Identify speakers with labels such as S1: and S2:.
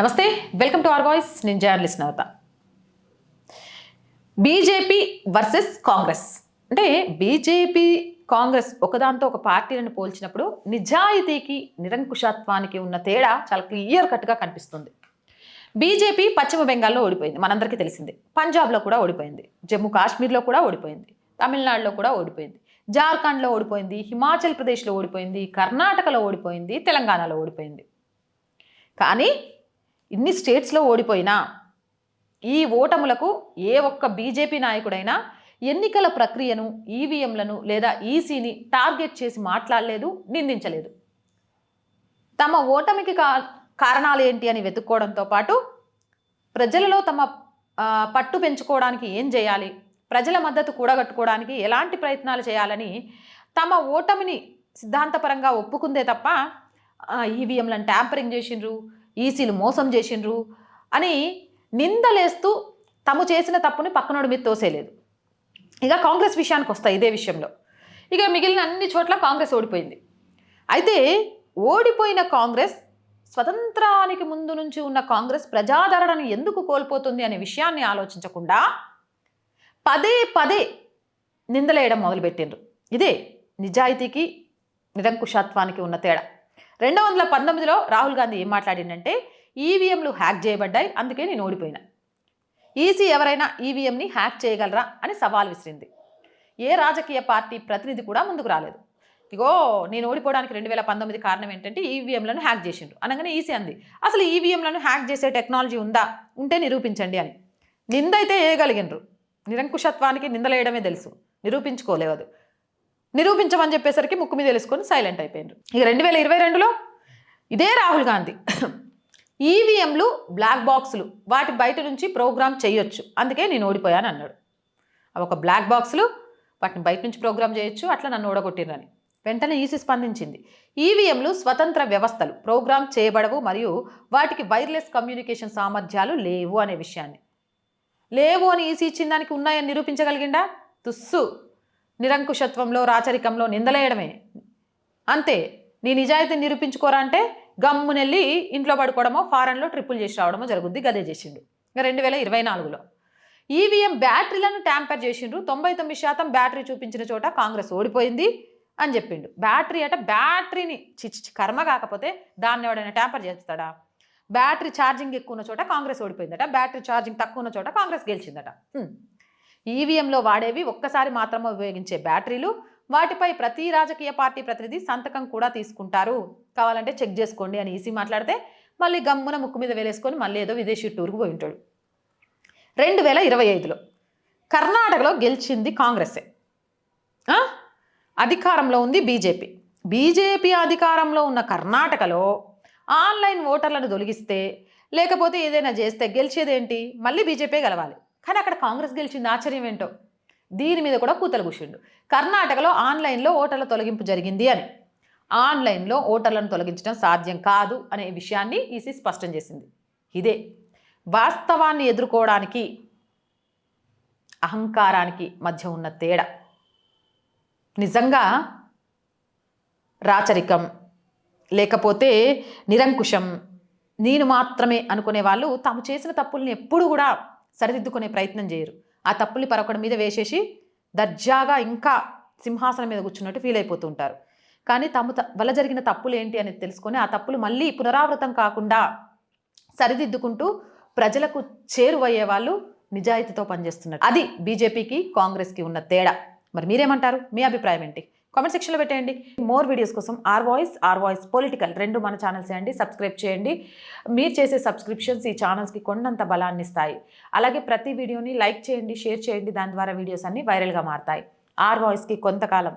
S1: నమస్తే welcome to R voice. నేను journalist Navata BJP versus Congress. అంటే బీజేపీ కాంగ్రెస్ ఒకదాంతో ఒక పార్టీలను పోల్చినప్పుడు నిజాయితీకి నిరంకుశత్వానికి ఉన్న తేడా చాలా క్లియర్ కట్గా కనిపిస్తుంది. బీజేపీ పశ్చిమ బెంగాల్లో ఓడిపోయింది. మనందరికీ తెలిసిందే. పంజాబ్లో కూడా ఓడిపోయింది. జమ్మూ కాశ్మీర్లో కూడా ఓడిపోయింది. తమిళనాడులో కూడా ఓడిపోయింది. జార్ఖండ్లో ఓడిపోయింది. హిమాచల్ ప్రదేశ్లో ఓడిపోయింది. కర్ణాటకలో ఓడిపోయింది. తెలంగాణలో ఓడిపోయింది. కానీ ఇన్ని స్టేట్స్లో ఓడిపోయినా ఈ ఓటములకు ఏ ఒక్క బీజేపీ నాయకుడైనా ఎన్నికల ప్రక్రియను ఈవీఎంలను లేదా ఈసీని టార్గెట్ చేసి మాట్లాడలేదు నిందించలేదు. తమ ఓటమికి కా కారణాలు ఏంటి అని వెతుక్కోవడంతో పాటు ప్రజలలో తమ పట్టు పెంచుకోవడానికి ఏం చేయాలి ప్రజల మద్దతు కూడగట్టుకోవడానికి ఎలాంటి ప్రయత్నాలు చేయాలని తమ ఓటమిని సిద్ధాంతపరంగా ఒప్పుకుందే తప్ప ఈవీఎంలను ట్యాంపరింగ్ చేసిండ్రు ఈసీలు మోసం చేసిండ్రు అని నిందలేస్తూ తము చేసిన తప్పుని పక్కనోడి మీద తోసేయలేదు ఇక కాంగ్రెస్ విషయానికి వస్తాయి ఇదే విషయంలో. ఇక మిగిలిన అన్ని చోట్ల కాంగ్రెస్ ఓడిపోయింది. అయితే ఓడిపోయిన కాంగ్రెస్ స్వతంత్రానికి ముందు నుంచి ఉన్న కాంగ్రెస్ ప్రజాదరణను ఎందుకు కోల్పోతుంది అనే విషయాన్ని ఆలోచించకుండా పదే పదే నిందలేయడం మొదలుపెట్టిండ్రు. ఇదే నిజాయితీకి నిరంకుశత్వానికి ఉన్న తేడా. రెండు వందల పంతొమ్మిదిలో రాహుల్ గాంధీ ఏం మాట్లాడిందంటే ఈవీఎంలు హ్యాక్ చేయబడ్డాయి అందుకే నేను ఓడిపోయినా. ఈసీ ఎవరైనా ఈవీఎంని హ్యాక్ చేయగలరా అని సవాల్ విసిరింది. ఏ రాజకీయ పార్టీ ప్రతినిధి కూడా ముందుకు రాలేదు. ఇగో నేను ఓడిపోవడానికి రెండు వేల పంతొమ్మిది కారణం ఏంటంటే ఈవీఎంలను హ్యాక్ చేసిండ్రు. అనగానే ఈసీ అంది అసలు ఈవీఎంలను హ్యాక్ చేసే టెక్నాలజీ ఉందా? ఉంటే నిరూపించండి అని. నిందైతే వేయగలిగినరు నిరంకుశత్వానికి నిందలేయడమే తెలుసు. నిరూపించుకోలేదు. నిరూపించమని చెప్పేసరికి ముక్కు మీద తెలుసుకొని సైలెంట్ అయిపోయిండ్రు. ఇక రెండు వేల ఇరవై రెండులో ఇదే రాహుల్ గాంధీ. ఈవీఎంలు బ్లాక్ బాక్సులు వాటి బయట నుంచి ప్రోగ్రామ్ చేయొచ్చు. అందుకే నేను ఓడిపోయాను అన్నాడు. అవి ఒక బ్లాక్ బాక్సులు వాటిని బయట నుంచి ప్రోగ్రామ్ చేయొచ్చు అట్లా నన్ను ఓడగొట్టినని వెంటనే ఈసీ స్పందించింది. ఈవీఎంలు స్వతంత్ర వ్యవస్థలు ప్రోగ్రామ్ చేయబడవు మరియు వాటికి వైర్లెస్ కమ్యూనికేషన్ సామర్థ్యాలు లేవు అనే విషయాన్ని. లేవు అని ఈసీ ఇచ్చిన దానికి ఉన్నాయని నిరూపించగలిగిండా? తుస్సు. నిరంకుశత్వంలో రాచరికంలో నిందలేయడమే. అంతే నీ నిజాయితీని నిరూపించుకోరా అంటే గమ్మునెళ్ళి ఇంట్లో పడుకోవడమో ఫారెన్లో ట్రిప్పులు చేసి రావడమో జరుగుద్ది. గదే చేసిండు. రెండు వేల ఇరవై నాలుగులో. ఈవీఎం బ్యాటరీలను ట్యాంపర్ చేసిండ్రు. తొంభై తొమ్మిది శాతం బ్యాటరీ చూపించిన చోట కాంగ్రెస్ ఓడిపోయింది అని చెప్పిండు. బ్యాటరీ అట బ్యాటరీని చిచ్చి చి- కర్మ కాకపోతే దాన్ని ఎవడైనా ట్యాంపర్ చేస్తాడా? బ్యాటరీ ఛార్జింగ్ ఎక్కువ ఉన్న చోట కాంగ్రెస్ ఓడిపోయిందట. బ్యాటరీ ఛార్జింగ్ తక్కువ ఉన్న చోట కాంగ్రెస్ గెలిచిందట. ఈవీఎంలో వాడేవి ఒక్కసారి మాత్రమే ఉపయోగించే బ్యాటరీలు. వాటిపై ప్రతి రాజకీయ పార్టీ ప్రతినిధి సంతకం కూడా తీసుకుంటారు. కావాలంటే చెక్ చేసుకోండి అని ఈసీ మాట్లాడితే మళ్ళీ గమ్మున ముక్కు మీద వేలేసుకొని మళ్ళీ ఏదో విదేశీ టూర్కు పోయి ఉంటాడు. రెండు వేల ఇరవై ఐదులో కర్ణాటకలో గెలిచింది కాంగ్రెసే. అధికారంలో ఉంది బీజేపీ. బీజేపీ అధికారంలో ఉన్న కర్ణాటకలో ఆన్లైన్ ఓటర్లను తొలగిస్తే లేకపోతే ఏదైనా చేస్తే గెలిచేదేంటి? మళ్ళీ బీజేపీ గెలవాలి. కానీ అక్కడ కాంగ్రెస్ గెలిచింది. ఆశ్చర్యం ఏంటో? దీని మీద కూడా కూతలు కూర్చుండు కర్ణాటకలో ఆన్లైన్లో ఓటర్ల తొలగింపు జరిగింది అని. ఆన్లైన్లో ఓటర్లను తొలగించడం సాధ్యం కాదు అనే విషయాన్ని ఈసీ స్పష్టం చేసింది. ఇదే. వాస్తవాన్ని ఎదుర్కోవడానికి అహంకారానికి మధ్య ఉన్న తేడా. నిజంగా రాచరికం లేకపోతే నిరంకుశం నేను మాత్రమే అనుకునే వాళ్ళు తాము చేసిన తప్పుల్ని ఎప్పుడు కూడా సరిదిద్దుకునే ప్రయత్నం చేయరు. ఆ తప్పుల్ని పరొకడి మీద వేసేసి దర్జాగా ఇంకా సింహాసనం మీద కూర్చున్నట్టు ఫీల్ అయిపోతుంటారు కానీ తమ త- వల్ల జరిగిన తప్పులు ఏంటి అనేది తెలుసుకొని ఆ తప్పులు మళ్ళీ పునరావృతం కాకుండా సరిదిద్దుకుంటూ ప్రజలకు చేరువయ్యే వాళ్ళు నిజాయితీతో పనిచేస్తున్నారు అది బీజేపీకి కాంగ్రెస్కి ఉన్న తేడా. మరి మీరేమంటారు? మీ అభిప్రాయం ఏంటి? కామెంట్ సెక్షన్లో పెట్టేయండి. మోర్ వీడియోస్ కోసం R Voice R Voice political రెండు మన ఛానల్స్ అండి. సబ్స్క్రైబ్ చేయండి. మీరు చేసే సబ్స్క్రిప్షన్స్ ఈ ఛానల్స్కి కొండంత బలాన్ని ఇస్తాయి. అలాగే ప్రతి వీడియోని లైక్ చేయండి షేర్ చేయండి. దాని ద్వారా వీడియోస్ అన్ని వైరల్గా మారుతాయి. ఆర్ వాయిస్కి కొంతకాలం